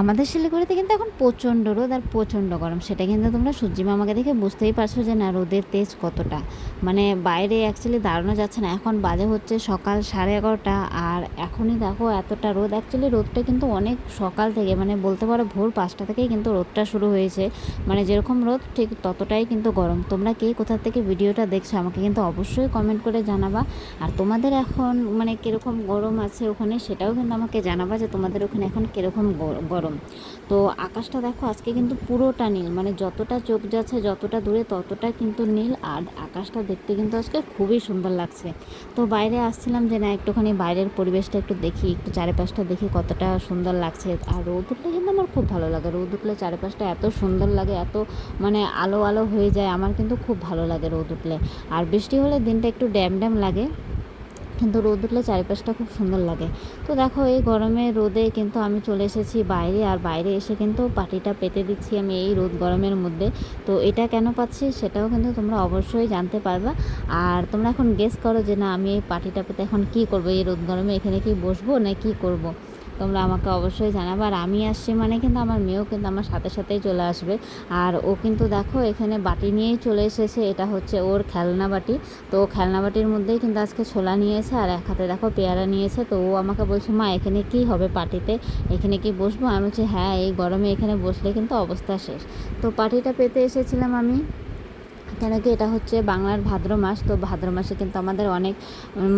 আমাদের শিলিগুড়িতে কিন্তু এখন প্রচণ্ড রোদ আর প্রচণ্ড গরম। সেটা কিন্তু তোমরা সূর্যি মামাকে দেখে বুঝতেই পারছ যে না, রোদের তেজ কতটা। মানে বাইরে অ্যাকচুয়ালি দাঁড়ানো যাচ্ছে না। এখন বাজে হচ্ছে সকাল সাড়ে এগারোটা আর এখনই দেখো এতটা রোদ। অ্যাকচুয়ালি রোদটা কিন্তু অনেক সকাল থেকে মানে বলতে পারো ভোর পাঁচটা থেকেই কিন্তু রোদটা শুরু হয়েছে। মানে যেরকম রোদ, ঠিক ততটাই কিন্তু গরম। তোমরা কে কোথা থেকে ভিডিওটা দেখছ আমাকে কিন্তু অবশ্যই কমেন্ট করে জানাবা। আর তোমাদের এখন মানে কীরকম গরম আছে ওখানে সেটাও কিন্তু আমাকে জানাবা যে তোমাদের ওখানে এখন কীরকম গরম তো আকাশটা দেখো, আজকে কিন্তু পুরোটা নীল। মানে যতটা চোখ যাচ্ছে, যতটা দূরে, ততটা কিন্তু নীল। আর আকাশটা দেখতে কিন্তু আজকে খুবই সুন্দর লাগছে। তো বাইরে আসছিলাম যে না, একটুখানি বাইরের পরিবেশটা একটু দেখি, একটু চারিপাশটা দেখি কতটা সুন্দর লাগছে। আর রোদ উঠলে কিন্তু আমার খুব ভালো লাগে। রোদ উঠলে চারিপাশটা এত সুন্দর লাগে, এত মানে আলো আলো হয়ে যায়, আমার কিন্তু খুব ভালো লাগে রোদ উঠলে। আর বৃষ্টি হলে দিনটা একটু ড্যাম ড্যাম লাগে। কিন্তু রোদ উঠলে চারিপাশটা খুব সুন্দর লাগে। তো দেখো, এই গরমে রোদে কিন্তু আমি চলে এসেছি বাইরে, আর বাইরে এসে কিন্তু পাটিটা পেতে দিচ্ছি আমি এই রোদ গরমের মধ্যে। তো এটা কেন পাচ্ছি সেটাও কিন্তু তোমরা অবশ্যই জানতে পারবা। আর তোমরা এখন গেস করো যে না, আমি এই পাটিটা পেতে এখন কি করব? এই রোদ গরমে এখানে কি বসবো না কি করব। তোমরা আমাকে অবশ্যই জানাবে। আর আমি আসছি মানে কিন্তু আমার মেয়েও কিন্তু আমার সাথে সাথেই চলে আসবে। আর ও কিন্তু দেখো এখানে বাটি নিয়েই চলে এসেছে, এটা হচ্ছে ওর খেলনা বাটি। তো খেলনা বাটির মধ্যেই কিন্তু আজকে ছোলা নিয়েছে আর এক হাতে দেখো পেয়ারা নিয়েছে। তো ও আমাকে বলছে, মা, এখানে কি হবে পার্টিতে এখানে কি বসবো? আমি বলছি হ্যাঁ এই গরমে এখানে বসলে কিন্তু অবস্থা শেষ। তো পাটিটা পেতে এসেছিলাম আমি। কেন কি এটা হচ্ছে বাংলার ভাদ্র মাস, তো ভাদ্র মাসে কিন্তু আমাদের অনেক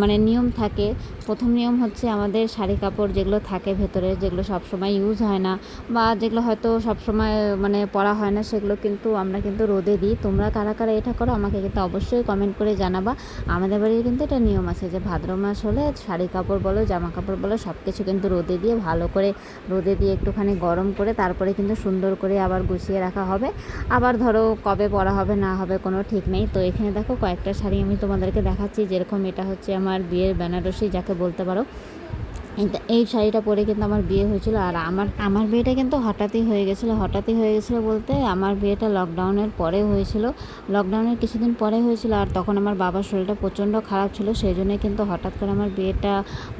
মানে নিয়ম থাকে। প্রথম নিয়ম হচ্ছে আমাদের শাড়ি কাপড় যেগুলো থাকে ভেতরে, যেগুলো সবসময় ইউজ হয় না বা যেগুলো হয়তো সবসময় মানে পরা হয় না, সেগুলো কিন্তু আমরা কিন্তু রোদে দিই। তোমরা কারা কারা এটা করো আমাকে কিন্তু অবশ্যই কমেন্ট করে জানাবা। আমাদের বাড়ির কিন্তু এটা নিয়ম আছে যে ভাদ্র মাস হলে শাড়ি কাপড় বলো, জামা কাপড় বলো সব কিছু কিন্তু রোদে দিয়ে ভালো করে, রোদে দিয়ে একটুখানি গরম করে তারপরে কিন্তু সুন্দর করে আবার গুছিয়ে রাখা হবে। আবার ধরো কবে পরা হবে না হবে কোনো ঠিক নেই। তো এখানে দেখো কয়েকটা শাড়ি আমি তোমাদেরকে দেখাচ্ছি। যেরকম এটা হচ্ছে আমার বিয়ের বেনারসি, যাকে বলতে পারো। এই শাড়িটা পরে কিন্তু আমার বিয়ে হয়েছিল আর আমার আমার বিয়েটা কিন্তু হঠাৎই হয়ে গেছিল, হঠাৎই হয়ে গেছিল বলতে আমার বিয়েটা লকডাউনের পরে হয়েছিল। লকডাউনের কিছুদিন পরে হয়েছিল আর তখন আমার বাবার শরীরটা প্রচণ্ড খারাপ ছিল সেই জন্য কিন্তু হঠাৎ করে আমার বিয়েটা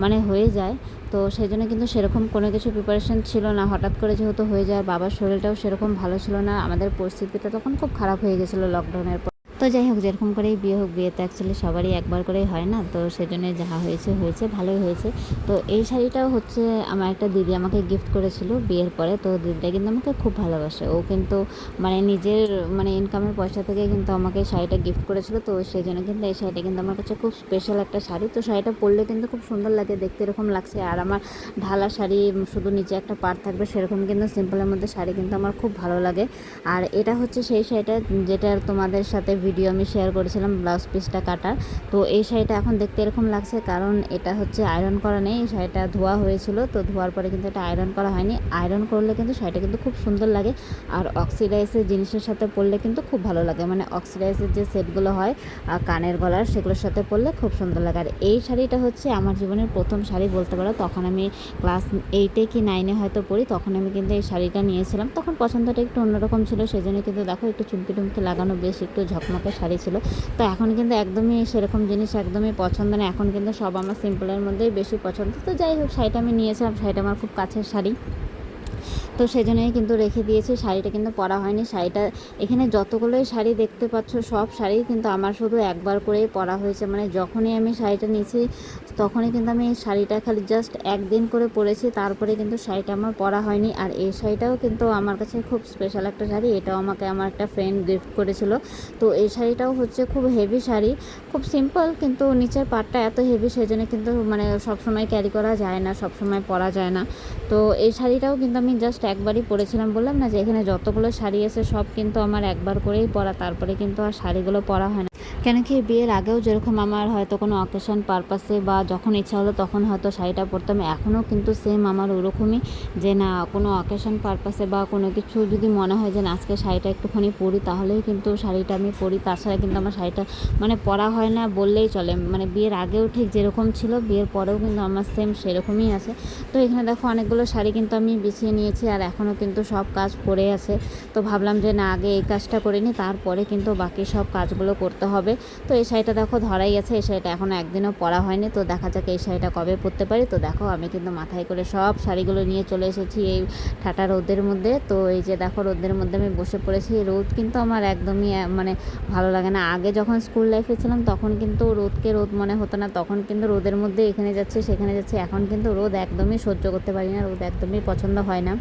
মানে হয়ে যায়। তো সেই জন্য কিন্তু সেরকম কোনো কিছু প্রিপারেশন ছিল না, হঠাৎ করে যেহেতু হয়ে যায়, বাবার শরীরটাও সেরকম ভালো ছিল না, আমাদের পরিস্থিতিটা তখন খুব খারাপ হয়ে গেছিল লকডাউনের পর। তো যাই হোক, যেরকম করেই বিয়ে হোক, বিয়ে তো অ্যাকচুয়ালি সবারই একবার করেই হয় না। তো সেজন্য যাহা হয়েছে হয়েছে, ভালোই হয়েছে। তো এই শাড়িটাও হচ্ছে আমার একটা দিদি আমাকে গিফট করেছিল বিয়ের পরে। তো দিদিটা কিন্তু আমাকে খুব ভালোবাসে। ও কিন্তু মানে নিজের মানে ইনকামের পয়সা থেকে কিন্তু আমাকে শাড়িটা গিফট করেছিল। তো সেই জন্য কিন্তু এই শাড়িটা কিন্তু আমার কাছে খুব স্পেশাল একটা শাড়ি। তো শাড়িটা পরলে কিন্তু খুব সুন্দর লাগে, দেখতে এরকম লাগছে। আর আমার ঢালা শাড়ি শুধু নিচে একটা পার থাকবে, সেরকম কিন্তু সিম্পলের মধ্যে শাড়ি কিন্তু আমার খুব ভালো লাগে। আর এটা হচ্ছে সেই শাড়িটা যেটা তোমাদের সাথে ভিডিও আমি শেয়ার করেছিলাম ব্লাউজ পিসটা কাটার। তো এই শাড়িটা এখন দেখতে এরকম লাগছে কারণ এটা হচ্ছে আয়রন করা নেই শাড়িটা ধোয়া হয়েছিল, তো ধোয়ার পরে কিন্তু এটা আয়রন করা হয়নি। আয়রন করলে কিন্তু শাড়িটা কিন্তু খুব সুন্দর লাগে, আর অক্সিডাইজের জিনিসের সাথে পরলে কিন্তু খুব ভালো লাগে। মানে অক্সিডাইজের যে সেটগুলো হয় কানের গলার, সেগুলোর সাথে পরলে খুব সুন্দর লাগে। আর এই শাড়িটা হচ্ছে আমার জীবনের প্রথম শাড়ি বলতে পারো। তখন আমি ক্লাস এইটে কি নাইনে হয়তো পড়ি, তখন আমি কিন্তু এই শাড়িটা নিয়েছিলাম। তখন পছন্দটা একটু অন্যরকম ছিল, সেজন্য কিন্তু দেখো একটু চুমকি টুমকি লাগানো বেশ একটু ঝকমকে শাড়ি ছিল। তো এখন কিন্তু একদমই সেরকম জিনিস একদমই পছন্দ না। এখন কিন্তু সব আমার সিম্পলের মধ্যেই বেশি পছন্দ। তো যাই হোক, শাড়িটা আমি নিয়েছিলাম। শাড়িটা আমার খুব কাছের শাড়ি। তো সেই জন্যই কিন্তু রেখে দিয়েছি। শাড়িটা কিন্তু পরা হয়নি। শাড়িটা এখানে যতগুলোই শাড়ি দেখতে পাচ্ছ, সব শাড়ি কিন্তু আমার শুধু একবার করেই পরা হয়েছে। মানে যখনই আমি শাড়িটা নিয়েছি তখনই কিন্তু আমি এই শাড়িটা খালি জাস্ট একদিন করে পরেছি, তারপরে কিন্তু শাড়িটা আমার পরা হয়নি। আর এই শাড়িটাও কিন্তু আমার কাছে খুব স্পেশাল একটা শাড়ি, এটাও আমাকে আমার একটা ফ্রেন্ড গিফট করেছিল। তো এই শাড়িটাও হচ্ছে খুব হেভি শাড়ি, খুব সিম্পল কিন্তু নিচের পাটটা এত হেভি সেজন্য কিন্তু মানে সবসময় ক্যারি করা যায় না, সবসময় পরা যায় না। তো এই শাড়িটাও কিন্তু আমি জাস্ট একবারই পরেছিলাম, বললাম না যে এখানে যতগুলো শাড়ি আছে সব কিন্তু আমার একবার করেই পরা, তারপরে কিন্তু আর শাড়িগুলো পরা হয় না। কেন কি বিয়ের আগেও যেরকম আমার হয়তো কোনো অকেশন পারপাসে বা যখন ইচ্ছা হলো তখন হয়তো শাড়িটা পরতাম, এখনও কিন্তু সেম আমার ওরকমই যে না, কোনো অকেশন পারপাসে বা কোনো কিছু যদি মনে হয় যে না, আজকে শাড়িটা একটুখানি পরি তাহলেই কিন্তু শাড়িটা আমি পরি। তাছাড়া কিন্তু আমার শাড়িটা মানে পরা হয় না বললেই চলে। মানে বিয়ের আগেও ঠিক যেরকম ছিল, বিয়ের পরেও কিন্তু আমার সেম সেরকমই আছে। তো এখানে দেখো অনেকগুলো শাড়ি কিন্তু আমি বিছিয়ে নিয়েছি আর এখনও কিন্তু সব কাজ পড়ে আছে। তো ভাবলাম যে না, আগে এই কাজটা করে নিই, তারপরে কিন্তু বাকি সব কাজগুলো করতে হবে। তো এই শাড়িটা দেখো ধরাই গেছে, এই শাড়িটা এখনও একদিনও পরা হয়নি। তো দেখা যাক এই শাড়িটা কবে পরতে পারি। তো দেখো আমি কিন্তু মাথায় করে সব শাড়িগুলো নিয়ে চলে এসেছি এই ঠাটা রোদের মধ্যে। তো এই যে দেখো রোদের মধ্যে আমি বসে পড়েছি। রোদ কিন্তু আমার একদমই মানে ভালো লাগে না। আগে যখন স্কুল লাইফে ছিলাম তখন কিন্তু রোদকে রোদ মনে হতো না। তখন কিন্তু রোদের মধ্যে এখানে যাচ্ছে, সেখানে যাচ্ছে। এখন কিন্তু রোদ একদমই সহ্য করতে পারি না। রোদ একদমই পছন্দ হয় না।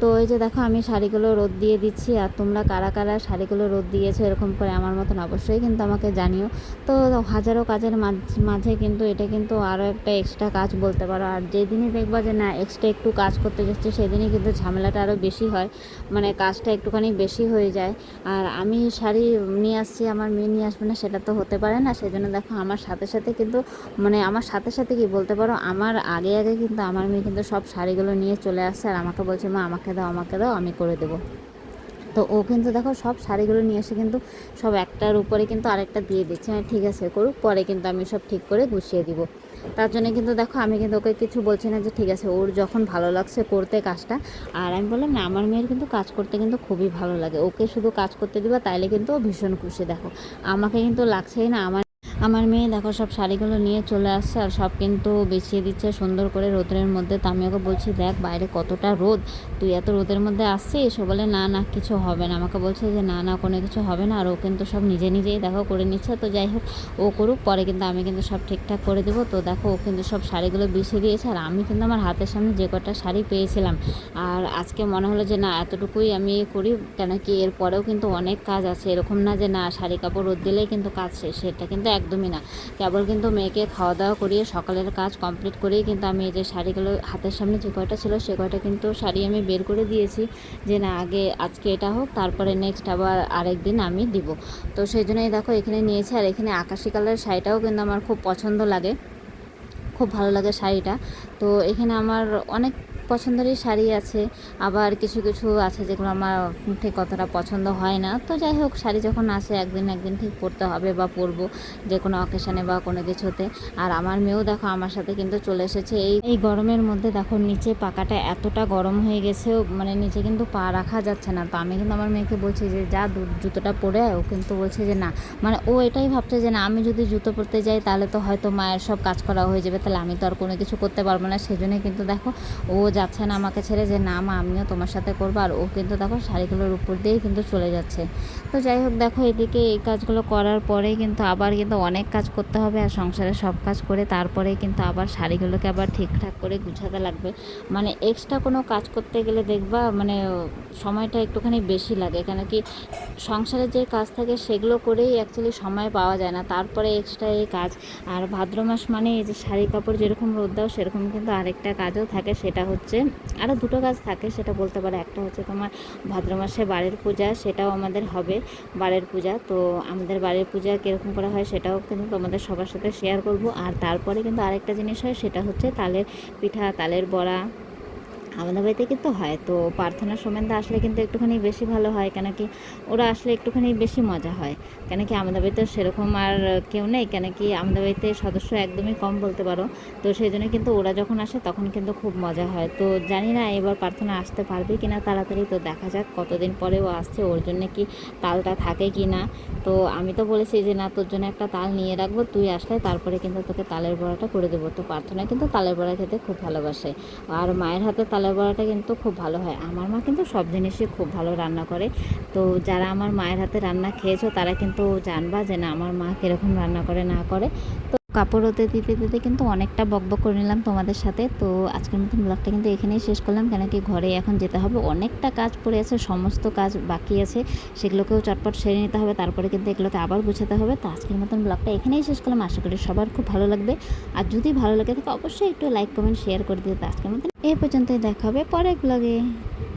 তো এই যে দেখো, আমি শাড়িগুলো রোদ দিয়ে দিচ্ছি আর তোমরা কারা কারা শাড়িগুলো রোদ দিয়েছ এরকম করে আমার মতন অবশ্যই কিন্তু আমাকে জানিও। তো হাজারো কাজের মাঝ- কিন্তু এটা কিন্তু আরও একটা এক্সট্রা কাজ বলতে পারো। আর যেদিনই দেখবা যে না এক্সট্রা একটু কাজ করতে যাচ্ছে, সেদিনই কিন্তু ঝামেলাটা আরও বেশি হয়। মানে কাজটা একটুখানি বেশি হয়ে যায়। আর আমি শাড়ি নিয়ে আসছি, আমার মেয়ে নিয়ে আসবে না, সেটা তো হতে পারে না। সেজন্য দেখো, আমার সাথে সাথে কিন্তু মানে আমার সাথে সাথে কি বলতে পারো, আমার আগে আগে কিন্তু আমার মেয়ে কিন্তু সব শাড়িগুলো নিয়ে চলে আসছে। আর আমাকে বলছে, মা, আমাকে দাও, আমাকে দাও, আমি করে দেবো। তো ও কিন্তু দেখো সব শাড়িগুলো নিয়ে এসে কিন্তু সব একটার উপরে কিন্তু আরেকটা দিয়ে দিচ্ছে। হ্যাঁ ঠিক আছে করুক, পরে কিন্তু আমি সব ঠিক করে গুছিয়ে দিব। তার জন্য কিন্তু দেখো আমি কিন্তু ওকে কিছু বলছি না যে ঠিক আছে, ওর যখন ভালো লাগছে করতে কাজটা। আর আমি বললাম, না, আমার মেয়ের কিন্তু কাজ করতে কিন্তু খুবই ভালো লাগে। ওকে শুধু কাজ করতে দিবা, তাইলে কিন্তু ও ভীষণ খুশি। দেখো, আমাকে কিন্তু লাগছেই না, আমার আমার মেয়ে দেখো, সব শাড়িগুলো নিয়ে চলে আসছে আর সব কিন্তু বিছিয়ে দিচ্ছে সুন্দর করে রোদের মধ্যে। তো আমি ওকে বলছি, দেখ বাইরে কতটা রোদ, তুই এত রোদের মধ্যে আসছিস? ও বলে, না না, কিছু হবে না। আমাকে বলছে যে, না না, কোনো কিছু হবে না। আর ও কিন্তু সব নিজে নিজেই দেখো করে নিচ্ছে। তো যাই হোক, ও করুক, পরে কিন্তু আমি কিন্তু সব ঠিকঠাক করে দেবো। তো দেখো, ও কিন্তু সব শাড়িগুলো বিছিয়ে দিয়েছে আর আমি কিন্তু আমার হাতের সামনে যে কটা শাড়ি পেয়েছিলাম। আর আজকে মনে হলো যে, না, এতটুকুই আমি করি। কেন কি এরপরেও কিন্তু অনেক কাজ আছে। এরকম না যে, না, শাড়ি, কাপড় রোদ দিলেই কিন্তু কাজ শেষ। সেটা কিন্তু একদমই না। কেবল কিন্তু মেয়েকে খাওয়া দাওয়া করিয়ে সকালের কাজ কমপ্লিট করেই কিন্তু আমি এই যে শাড়িগুলো হাতের সামনে যে কয়টা ছিল সে কয়টা কিন্তু শাড়ি আমি বের করে দিয়েছি যে না, আগে আজকে এটা হোক, তারপরে নেক্সট আবার আরেক দিন আমি দিব। তো সেই জন্যই দেখো এখানে নিয়েছি আর এখানে আকাশি কালারের শাড়িটাও কিন্তু আমার খুব পছন্দ লাগে। খুব ভালো লাগে শাড়িটা। তো এখানে আমার অনেক পছন্দেরই শাড়ি আছে, আবার কিছু কিছু আছে যেগুলো আমার ঠিক অতটা পছন্দ হয় না। তো যাই হোক, শাড়ি যখন আসে একদিন একদিন ঠিক পরতে হবে বা পরবো যে কোনো অকেশনে বা কোনো কিছুতে। আর আমার মেয়েও দেখো আমার সাথে কিন্তু চলে এসেছে। এই এই গরমের মধ্যে দেখো নিচে পাকাটা এতটা গরম হয়ে গেছে মানে নিচে কিন্তু পা রাখা যাচ্ছে না। তো আমি কিন্তু আমার মেয়েকে বলছি যে, যা জুতোটা পরে ও কিন্তু বলছে যে, না। মানে ও এটাই ভাবছে যে, না, আমি যদি জুতো পরতে যাই তাহলে তো হয়তো মায়ের সব কাজ করা হয়ে যাবে। তাহলে আমি তো আর কোনো কিছু করতে পারব না। সেজন্য কিন্তু দেখো ও যাচ্ছে না আমাকে ছেড়ে যে, না মা, আমিও তোমার সাথে করব। আর ও কিন্তু দেখো শাড়িগুলোর উপর দিয়েই কিন্তু চলে যাচ্ছে। তো যাই হোক, দেখো এদিকে এই কাজগুলো করার পরেই কিন্তু আবার কিন্তু অনেক কাজ করতে হবে আর সংসারে সব কাজ করে তারপরে কিন্তু আবার শাড়িগুলোকে আবার ঠিকঠাক করে গুছাতে লাগবে। মানে এক্সট্রা কোনো কাজ করতে গেলে দেখবা মানে সময়টা একটুখানি বেশি লাগে। কেন কি সংসারের যে কাজ থাকে সেগুলো করেই অ্যাকচুয়ালি সময় পাওয়া যায় না। তারপরে এক্সট্রা এই কাজ। আর ভাদ্র মাস মানে এই যে শাড়ি কাপড় যেরকম রোদ দাও, সেরকম কিন্তু আরেকটা কাজও থাকে, সেটা হচ্ছে আরও দুটো কাজ থাকে, সেটা বলতে পারে। একটা হচ্ছে তোমার ভাদ্র মাসে বাড়ির পূজা, সেটাও আমাদের হবে বাড়ির পূজা। তো আমাদের বাড়ির পূজা কীরকম করা হয় সেটাও কিন্তু তোমাদের সবার সাথে শেয়ার করব। আর তারপরে কিন্তু আরেকটা জিনিস হয়, সেটা হচ্ছে তালের পিঠা, তালের বড়া আমাদের বাড়িতে কিন্তু হয়। তো প্রার্থনা সমেন্দা আসলে কিন্তু একটুখানি বেশি ভালো হয়, কেন কি ওরা আসলে একটুখানি বেশি মজা হয়। কেন কি আমাদের বাড়িতে সেরকম আর কেউ নেই, কেন কি আমাদের বাড়িতে সদস্য একদমই কম বলতে পারো। তো সেই জন্য কিন্তু ওরা যখন আসে তখন কিন্তু খুব মজা হয়। তো জানি না এবার প্রার্থনা আসতে পারবে কি না তাড়াতাড়ি, তো দেখা যাক কতদিন পরে ও আসছে, ওর জন্য কি তালটা থাকে কি না তো আমি তো বলেছি যে, না, তোর জন্য একটা তাল নিয়ে রাখব, তুই আসলে তারপরে কিন্তু তোকে তালের বড়াটা করে দেবো। তো প্রার্থনা কিন্তু তালের বড়া খেতে খুব ভালোবাসে। আর মায়ের হাতে তালের বড়াটা কিন্তু খুব ভালো হয়। আমার মা কিন্তু সব জিনিসই খুব ভালো রান্না করে। তো যারা আমার মায়ের হাতে রান্না খেয়েছো, তারা কিন্তু জানবা যে না, আমার মা কীরকম রান্না করে না করে। তো কাপড় হতে দিতে দিতে কিন্তু অনেকটা বকবক করে নিলাম তোমাদের সাথে। তো আজকের মতন ব্লগটা কিন্তু এখানেই শেষ করলাম, কেন কি ঘরে এখন যেতে হবে। অনেকটা কাজ পড়ে আছে, সমস্ত কাজ বাকি আছে। সেগুলোকেও চটপট সেরে নিতে হবে, তারপরে কিন্তু এগুলোকে আবার গুছাতে হবে। তো আজকের মতন ব্লগটা এখানেই শেষ করলাম। আশা করি সবার খুব ভালো লাগবে। আর যদি ভালো লাগে থাকে, অবশ্যই একটু লাইক কমেন্ট শেয়ার করে দিতে আজকের মতন এই পর্যন্তই, দেখা হবে পরের ব্লগে